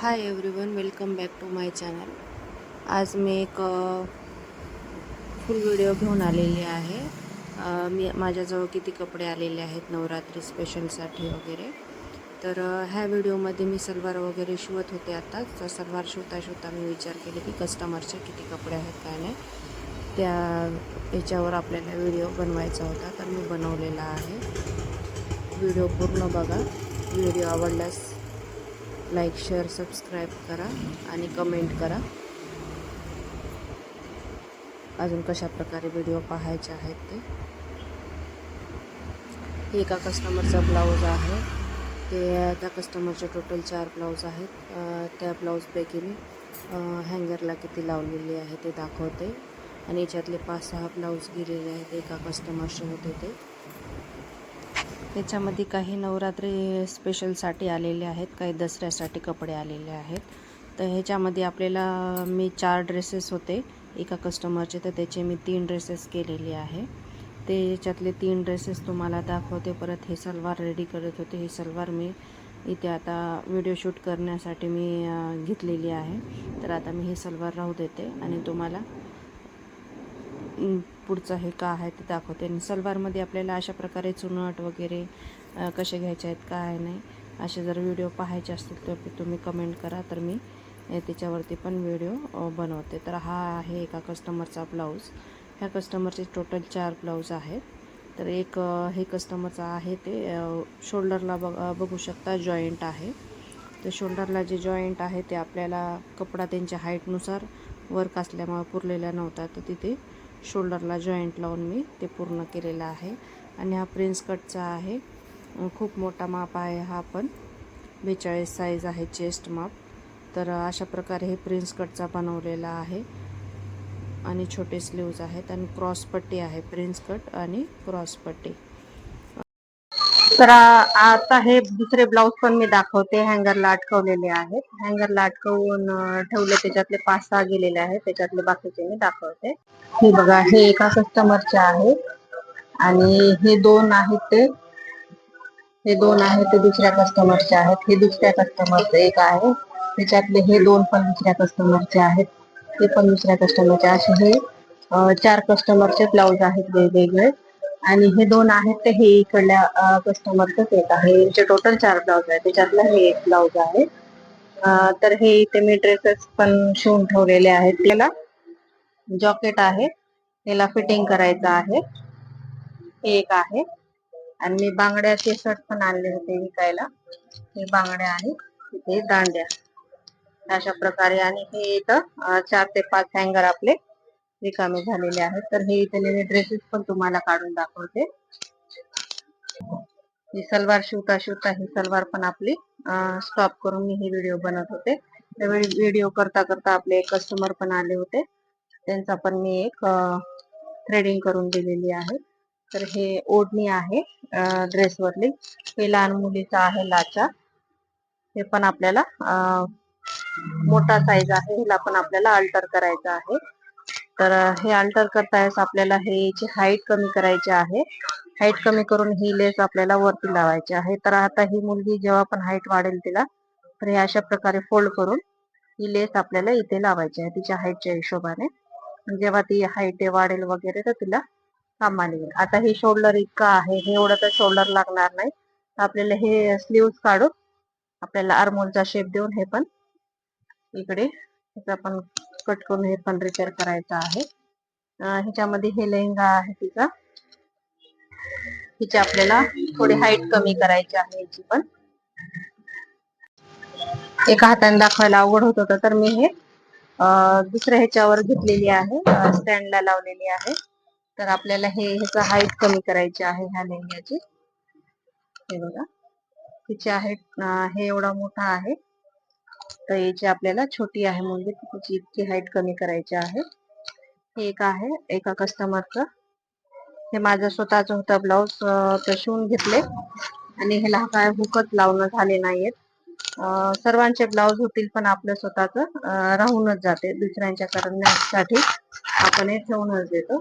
Hi everyone welcome back to my channel. आज मी एक फुल व्हिडिओ घेऊन आलेली आहे. मी माझ्याजवळ किती कपडे आलेले आहेत नवरात्री स्पेशलसाठी वगैरे. तर ह्या व्हिडिओमध्ये मी सलवार वगैरे शिवत होते आता. तर सलवार शिवता शिवता मी विचार केले की कस्टमरचे किती कपडे आहेत काय नाही. त्या याच्यावर आपल्याला व्हिडिओ बनवायचा होता. तर मी बनवलेला आहे. व्हिडिओ पूर्ण बघा. व्हिडिओ आवडल्यास लाईक शेअर सबस्क्राईब करा आणि कमेंट करा. अजून कशा प्रकारे व्हिडिओ पाहायचे आहेत ते. एका कस्टमरचा ब्लाऊज आहे. ते त्या कस्टमरचे टोटल चार ब्लाऊज आहेत. त्या ब्लाऊजपैकी मी हँगरला किती लावलेली आहे ते दाखवते. आणि याच्यातले पाच सहा ब्लाऊज गेलेले आहेत एका कस्टमरचे होते ते. त्याच्यामध्ये काही नवरात्री स्पेशलसाठी आलेले आहेत काही दसऱ्यासाठी कपडे आलेले आहेत. तर ह्याच्यामध्ये आपल्याला मी चार ड्रेसेस होते एका कस्टमरचे तर त्याचे मी तीन ड्रेसेस केलेले आहे. ते याच्यातले तीन ड्रेसेस तुम्हाला दाखवते. परत हे सलवार रेडी करत होते. ही सलवार मी इथे आता व्हिडिओ शूट करण्यासाठी मी घेतलेली आहे. तर आता मी हे सलवार राहू देते आणि तुम्हाला पुढचं हे का आहे ते दाखवते. आणि सलवारमध्ये आपल्याला अशा प्रकारे चुनट वगैरे कसे घ्यायचे आहेत काय नाही असे जर व्हिडिओ पाहायचे असतील तर तुम्ही कमेंट करा. तर मी त्याच्यावरती पण व्हिडिओ बनवते. तर हा आहे एका कस्टमरचा ब्लाऊज. ह्या कस्टमरचे टोटल चार ब्लाऊज आहेत. तर एक हे कस्टमरचं आहे ते शोल्डरला बघ बघू शकता जॉईंट आहे. तर शोल्डरला जे जॉईंट आहे ते आपल्याला कपडा त्यांच्या हाईटनुसार वर्क असल्यामुळे पुरलेला नव्हता तर तिथे शोल्डरला जॉईंट लावून मी ते पूर्ण केलेलं आहे. आणि हा प्रिन्स कटचा आहे. खूप मोठा माप आहे हा पण. बेचाळीस साईज आहे चेस्ट माप. तर अशा प्रकारे हे प्रिन्स कटचा बनवलेला आहे. आणि छोटे स्लीव्ज आहेत. आणि क्रॉस पट्टी आहे प्रिन्स कट आणि क्रॉस पट्टी. तर आता हे दुसरे ब्लाऊज पण मी दाखवते. हँगरला अटकवलेले आहेत. हँगरला अटकवून ठेवले. त्याच्यातले पाच सहा गेलेले आहेत. त्याच्यातले बाकीचे मी दाखवते. हे बघा हे एका कस्टमरचे आहेत. आणि हे दोन आहेत ते हे दोन आहेत ते दुसऱ्या कस्टमरचे आहेत. हे दुसऱ्या कस्टमरचे एक आहे. त्याच्यातले हे दोन पण दुसऱ्या कस्टमरचे आहेत. ते पण दुसऱ्या कस्टमरचे असे हे चार कस्टमरचे ब्लाऊज आहेत वेगवेगळे. आणि हे दोन आहेत ते हे इकडल्या कस्टमरचंच एक आहे. यांचे टोटल चार ब्लाऊज आहे त्याच्यातलं हे एक ब्लाऊज आहे. तर हे इथे मी ड्रेसेस पण शिवून ठेवलेले आहेत. त्याला जॉकेट आहे. त्याला फिटिंग करायचं आहे. हे एक आहे. आणि मी बांगड्याचे शर्ट पण आणले होते विकायला. हे बांगड्या आहेत तिथे दांड्या. अशा प्रकारे आणि हे इथं चार ते पाच हँगर आपले रिकामे झालेले आहेत तर हे इथे ड्रेसेस पण तुम्हाला काढून दाखवते. ही सलवार शिवता शिवता ही सलवार पण आपली स्टॉप करून मी ही व्हिडिओ बनवत होते. त्यावेळी व्हिडिओ करता करता आपले कस्टमर पण आले होते. त्यांचा पण मी एक थ्रेडिंग करून दिलेली आहे. तर हे ओढणी आहे ड्रेसवरली हे लहान मुलीचा आहे लाचा. हे पण आपल्याला मोठा साईज आहे. ह्याला पण आपल्याला अल्टर करायचा आहे. तर हे अल्टर करतायस आपल्याला हे याची हाईट कमी करायची आहे. हाईट कमी करून ही लेस आपल्याला वरती लावायची आहे. तर आता ही मुलगी जेव्हा पण हाईट वाढेल तिला तर हे अशा प्रकारे फोल्ड करून ही लेस आपल्याला इथे लावायची आहे तिच्या हाईटच्या हिशोबाने. जेव्हा ती हाईट वाढेल वगैरे तर तिला कामाला येईल. आता हे शोल्डर इतकं आहे हे एवढं तर शोल्डर लागणार नाही. तर आपल्याला हे स्लीव्ह काढून आपल्याला आर्मोलचा शेप देऊन हे पण इकडे आपण पण कट करून हे पण रिपेअर करायचं आहे. ह्याच्यामध्ये हे लेहंगा आहे तिचा. हिची आपल्याला थोडी हाईट कमी करायची आहे याची पण. एका हाताने दाखवायला अवघड होत होतं तर मी हे दुसऱ्या ह्याच्यावर घेतलेली आहे. स्टँडला लावलेली आहे. तर आपल्याला हे ह्याचा हाईट कमी करायची आहे ह्या लेहंग्याची. हे बघा. तिची आहे हे एवढा मोठा आहे. तर याची आपल्याला छोटी आहे मुलगी तिची इतकी हाईट कमी करायची आहे. हे एक आहे एका कस्टमरचं हे माझं स्वतःच होतं ब्लाऊज तर शिवून घेतले. आणि ह्याला काय हुकच लावणं झाले नाहीयेत. सर्वांचे ब्लाऊज होतील पण आपलं स्वतःच राहूनच जाते. दुसऱ्यांच्या करण्यासाठी आपण हे ठेवूनच देतो.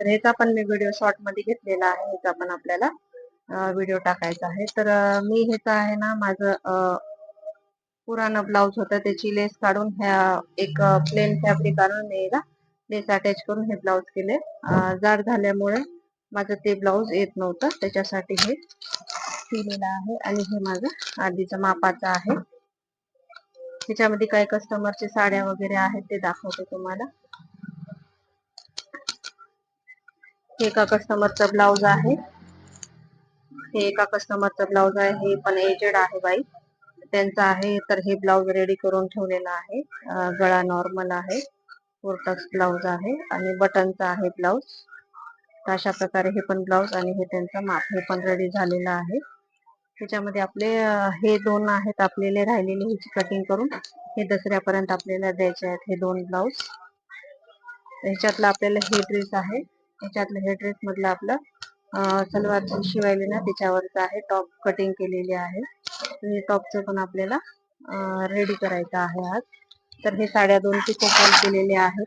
तर ह्याचा पण मी व्हिडिओ शॉर्टमध्ये घेतलेला आहे. ह्याचा पण आपल्याला व्हिडिओ टाकायचा आहे. तर मी ह्याचा आहे ना माझं पुराणा ब्लाउज होता त्याची लेस काढून ह्या एक प्लेन फॅब्रिक आणून याला लेस अटॅच करून हे ब्लाउज केले. जाड झाल्यामुळे माझं ते ब्लाउज येत नव्हतं. त्याच्यासाठी हे केलेलं आहे आणि हे माझं आधीचं मापाचं आहे. त्याच्यामध्ये काही कस्टमरचे साड्या वगैरे आहेत ते दाखवते तुम्हाला. हे एका कस्टमरचा ब्लाउज आहे. हे एका कस्टमरचा ब्लाउज आहे. हे पण एजेड आहे बाई. त्यांचा आहे तर हे ब्लाउज रेडी करून ठेवलेला आहे. गळा नॉर्मल आहे. कोर्टक्स ब्लाउज आहे आणि बटनचा आहे ब्लाउज तर अशा प्रकारे हे पण ब्लाउज आणि हे त्यांचं माप हे पण रेडी झालेलं आहे. त्याच्यामध्ये आपले हे दोन आहेत आपल्याला राहिलेले ह्याची कटिंग करून. हे दसऱ्यापर्यंत आपल्याला द्यायचे आहेत हे दोन ब्लाउज ह्याच्यातलं आपल्याला हे ड्रेस आहे. ह्याच्यातलं हे ड्रेस मधलं आपलं सलवार शिवायले ना त्याच्यावरच आहे. टॉप कटिंग केलेली आहे. हे टॉपचं पण आपल्याला रेडी करायचं आहे आज. तर हे साड्या दोन पिको फॉल केलेले आहेत.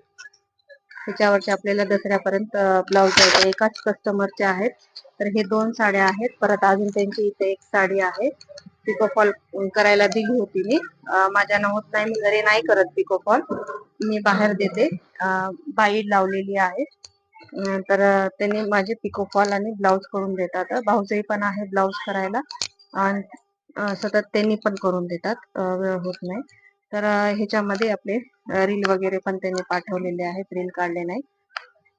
त्याच्यावरचे आपल्याला दसऱ्यापर्यंत ब्लाऊज द्यायचे एकाच कस्टमरचे आहेत. तर हे दोन साड्या आहेत. परत अजून त्यांची इथे एक साडी आहे. पिको फॉल करायला दिली होती मी. माझ्या माझ्यानं होत नाही मी घरी नाही करत पिको फॉल मी बाहेर देते. बाई लावलेली आहे. तर त्यांनी माझे पिको फॉल आणि ब्लाऊज करून देतात. भाऊजही पण आहे ब्लाऊज करायला. आणि सतत त्यांनी पण करून देतात. वेळ होत नाही. तर ह्याच्यामध्ये आपले रील वगैरे पण त्यांनी पाठवलेले आहेत. रील काढले नाही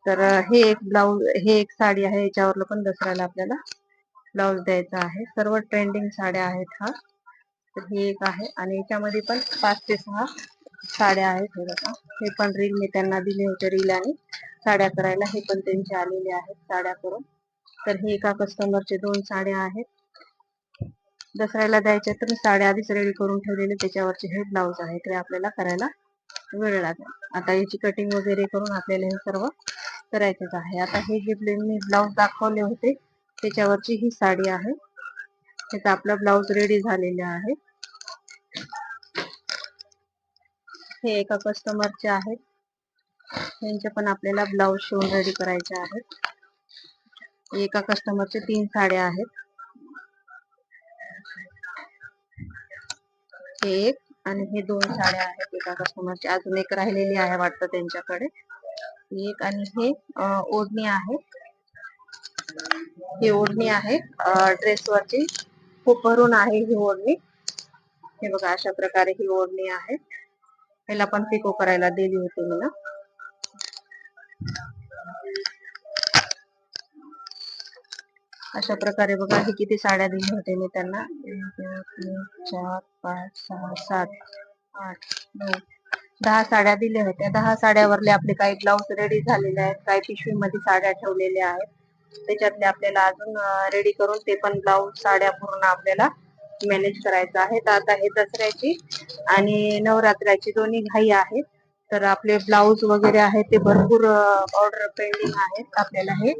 तर हे एक ब्लाऊज हे एक साडी आहे. याच्यावरलं पण दसऱ्याला आपल्याला ब्लाऊज द्यायचा आहे. सर्व ट्रेंडिंग साड्या आहेत हा. तर ही एक आहे. आणि याच्यामध्ये पण पाच ते सहा साड्या आहेत हे बघा. हे पण रील मी त्यांना दिले होते रील आणि साड्या करायला. हे पण त्यांचे आलेले आहेत साड्या करून. तर हे एका कस्टमरचे दोन साड्या आहेत. दसऱ्याला द्यायचे तर मी साड्या आधीच रेडी करून ठेवलेले त्याच्यावरचे हे ब्लाऊज आहे ते आपल्याला करायला. वेळ लागेल. आता याची कटिंग वगैरे करून आपल्याला हे सर्व करायचंच आहे. आता हे जे मी ब्लाऊज दाखवले होते त्याच्यावरची ही साडी आहे. त्याचा आपला ब्लाऊज रेडी झालेला आहे. हे एका कस्टमरचे आहेत. त्यांचे पण आपल्याला ब्लाऊज शिवून रेडी करायचे आहेत. एका कस्टमरचे तीन साड्या आहेत. हे एक आणि हे दोन साड्या आहेत एका कस्टमरची अजून एक राहिलेली आहे वाटतं त्यांच्याकडे. एक आणि हे ओढणी आहे. ही ओढणी आहे. ड्रेसवरची खूप भरून आहे ही ओढणी. हे बघा अशा प्रकारे ही ओढणी आहे. याला पण पिको करायला दिली होती मी ना. अशा प्रकारे बघा हे किती साड्या दिल्या होते मी त्यांना. एक, तीन चार पाच सहा सात आठ नऊ दहा साड्या दिल्या होत्या. दहा साड्यावरले आपले काही ब्लाऊज रेडी झालेले आहेत काही पिशवीमध्ये साड्या ठेवलेल्या आहेत. त्याच्यातले आपल्याला अजून रेडी करून ते पण ब्लाऊज साड्या पूर्ण आपल्याला मॅनेज करायचं आहे. तर आता हे दसऱ्याची आणि नवरात्राची दोन्ही घाई आहेत. तर आपले ब्लाऊज वगैरे आहेत ते भरपूर ऑर्डर पेंडिंग आहेत. आपल्याला हे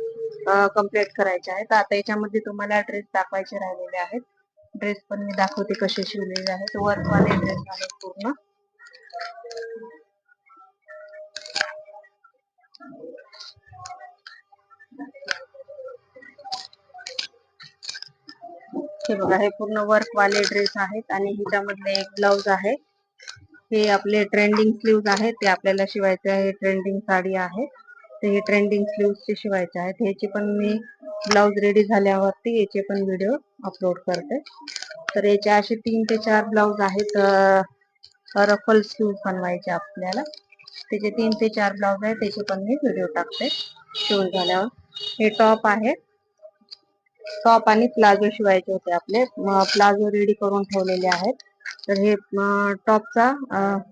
कंप्लीट करायचे आहेत. तर आता याच्यामध्ये तुम्हाला ड्रेस दाखवायचे राहिलेले आहेत. ड्रेस पण मी दाखवते कसे शिवलेले आहेत. वर्कवाले ड्रेस आहेत पूर्ण. हे बघा हे पूर्ण वर्क वाले ड्रेस आहेत आणि ह्याच्यामधले एक ब्लाउज आहे. हे आपले ट्रेंडिंग स्लीव्ज आहेत. ते आपल्याला शिवायचे आहे. ट्रेंडिंग साडी आहे. ते हे ट्रेंडिंग चे शिवायचे आहेत. ह्याचे पण मी ब्लाउज रेडी झाल्यावरती याचे पण व्हिडिओ अपलोड करते. तर याचे असे तीन ते चार ब्लाउज आहेत रफल स्लीव बनवायचे आपल्याला. त्याचे तीन ते चार ब्लाउज आहेत त्याचे पण मी व्हिडिओ टाकते. शिवून झाल्यावर. हे टॉप आहे. टॉप आणि प्लाझो शिवायचे होते आपले. प्लाझो रेडी करून ठेवलेले आहेत. तर हे टॉपचा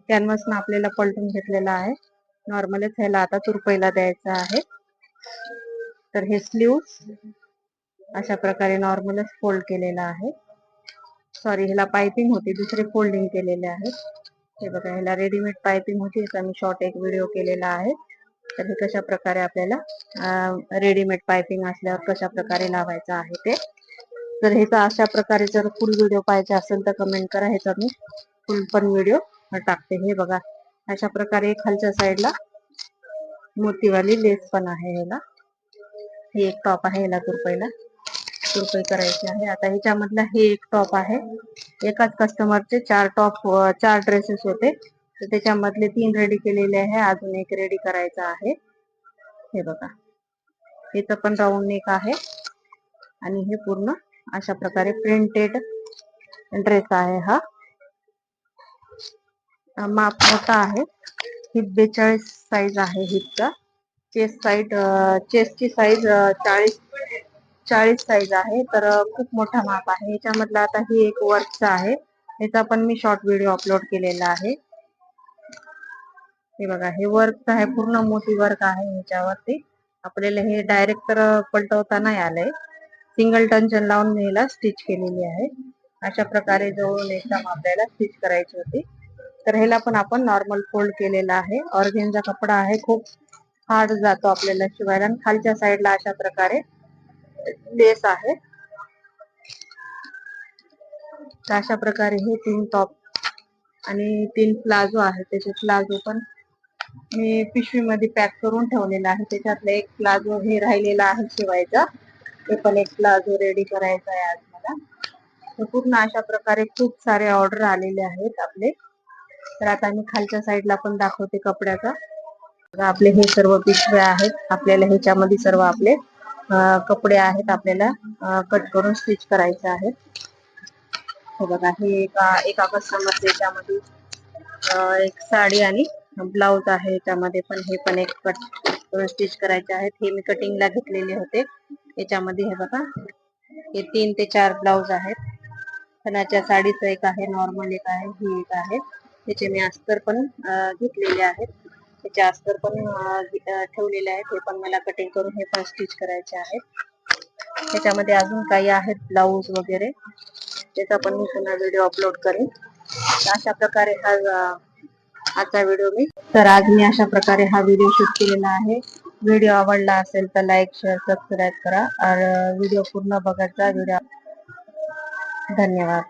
कॅनव्हास ना आपल्याला पलटून घेतलेला आहे. नॉर्मलच ह्याला आता तुरपईला द्यायचा आहे. तर हे स्लीव अशा प्रकारे नॉर्मलच फोल्ड केलेला आहे. सॉरी ह्याला पायपिंग होती दुसरे फोल्डिंग केलेले आहेत. हे बघा ह्याला रेडीमेड पायपिंग होती याचा मी शॉर्ट एक व्हिडिओ केलेला आहे. तर हे कशा प्रकारे आपल्याला रेडीमेड पायपिंग असल्यावर कशा प्रकारे लावायचं आहे ते. तर ह्याचा अशा प्रकारे जर फुल व्हिडिओ पाहिजे असेल तर कमेंट करा ह्याचा मी फुल पण व्हिडिओ टाकते. हे बघा अशा प्रकारे खालच्या साईडला मोतीवाली लेस पण आहे याला हे एक टॉप आहे याला तुरपईला. तुरपई करायची आहे. आता ह्याच्यामधला हे एक टॉप आहे. एकाच कस्टमरचे चार टॉप चार ड्रेसेस होते. तर त्याच्यामधले तीन रेडी केलेले आहे. अजून एक रेडी करायचा आहे. हे बघा. इथं पण राऊंड नेक आहे. आणि हे पूर्ण अशा प्रकारे प्रिंटेड ड्रेस आहे हा. माप मोठा आहे. हिप बेचाळीस साईज आहे हिपचा. चेस्ट साईड चेस्टची साईज चाळीस चाळीस साईज आहे. तर खूप मोठा माप आहे. याच्यामधला आता ही एक वर्कचा आहे. याचा पण मी शॉर्ट व्हिडिओ अपलोड केलेला आहे. हे बघा हे वर्क आहे. पूर्ण मोठी वर्क आहे ह्याच्यावरती आपल्याला हे डायरेक्ट तर पलटवता नाही आलंय. सिंगल टंचन लावून मी याला स्टिच केलेली आहे. अशा प्रकारे जवळून एकदम आपल्याला स्टिच करायची होती. तर ह्याला पण आपण नॉर्मल फोल्ड केलेला आहे. ऑर्गेनचा कपडा आहे खूप हार्ड जातो आपल्याला शिवायला. आणि खालच्या साईडला अशा प्रकारे लेस आहे. तर अशा प्रकारे हे तीन टॉप आणि तीन प्लाझो आहे. त्याचे प्लाझो पण मी पिशवीमध्ये पॅक करून ठेवलेला आहे. त्याच्यातला एक प्लाझो हे राहिलेला आहे शिवायचा. ते पण एक प्लाझो रेडी करायचा आहे आज मला. तर पूर्ण अशा प्रकारे खूप सारे ऑर्डर आलेले आहेत आपले. तर आता मी खालच्या साईडला पण दाखवते कपड्याचा. आपले हे सर्व पिशव्या आहेत. आपल्याला ह्याच्यामध्ये सर्व आपले कपडे आहेत आपल्याला कट करून स्टिच करायचे आहेत. हे बघा हे एका एका कस्टमर याच्यामध्ये एक साडी आणि ब्लाउज आहे याच्यामध्ये पण हे पण एक कट करून स्टिच करायचे आहेत. हे मी कटिंगला घेतलेले होते. याच्यामध्ये हे बघा हे तीन ते चार ब्लाउज आहेत. खणाच्या साडीचं एक आहे नॉर्मल एक आहे ही एक आहे. ह्याचे मी अस्तर पण घेतलेले आहेत. त्याचे अस्तर पण ठेवलेले आहेत. हे पण मला कटिंग करून हे पण स्टिच करायचे आहेत. त्याच्यामध्ये अजून काही आहेत ब्लाऊज वगैरे. त्याचा पण मी पुन्हा व्हिडिओ अपलोड करेन. तर अशा प्रकारे हा आजचा व्हिडिओ मी तर आज मी अशा प्रकारे हा व्हिडिओ शूट केलेला आहे. व्हिडिओ आवडला असेल तर लाईक शेअर सबस्क्राईब करा. और व्हिडिओ पूर्ण बघायचा व्हिडिओ धन्यवाद.